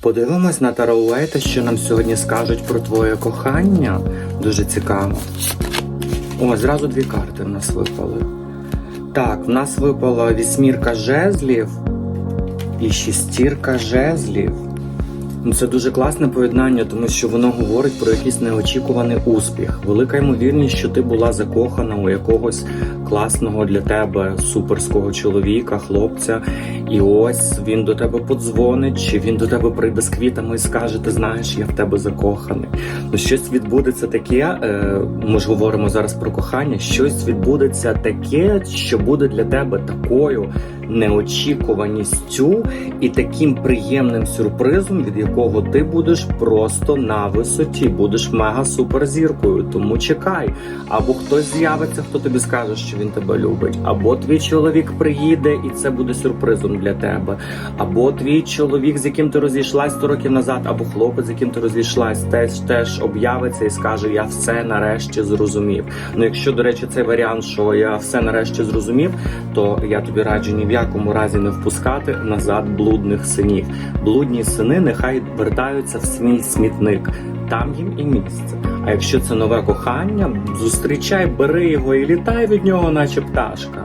Подивимось на Тароуейта, що нам сьогодні скажуть про твоє кохання. Дуже цікаво. О, зразу дві карти в нас випали. Так, в нас випала вісьмірка жезлів і шістірка жезлів. Ну, Це дуже класне поєднання, тому що воно говорить про якийсь неочікуваний успіх. Велика ймовірність, що ти була закохана у якогось класного для тебе суперського чоловіка, хлопця, і ось він до тебе подзвонить, чи він до тебе прийде з квітами і скаже: Ти знаєш, я в тебе закоханий. Ну, щось відбудеться таке. е, Ми ж говоримо зараз про кохання. Щось відбудеться таке, що буде для тебе такою неочікуваністю і таким приємним сюрпризом, від якого ти будеш просто на висоті, будеш мега суперзіркою. Тому чекай, або хтось з'явиться, хто тобі скаже, що він тебе любить, або твій чоловік приїде, і це буде сюрпризом для тебе, або твій чоловік, з яким ти розійшлась 100 років назад, або хлопець, з яким ти розійшлась, теж теж об'явиться і скаже: Я все нарешті зрозумів. Ну, якщо до речі, цей варіант, що я все нарешті зрозумів, то я тобі раджу ні в якому разі не впускати назад блудних синів. Блудні сини нехай вертаються в свій смітник. Там їм і місце. А якщо це нове кохання, зустрічай, бери його і літай від нього, наче пташка.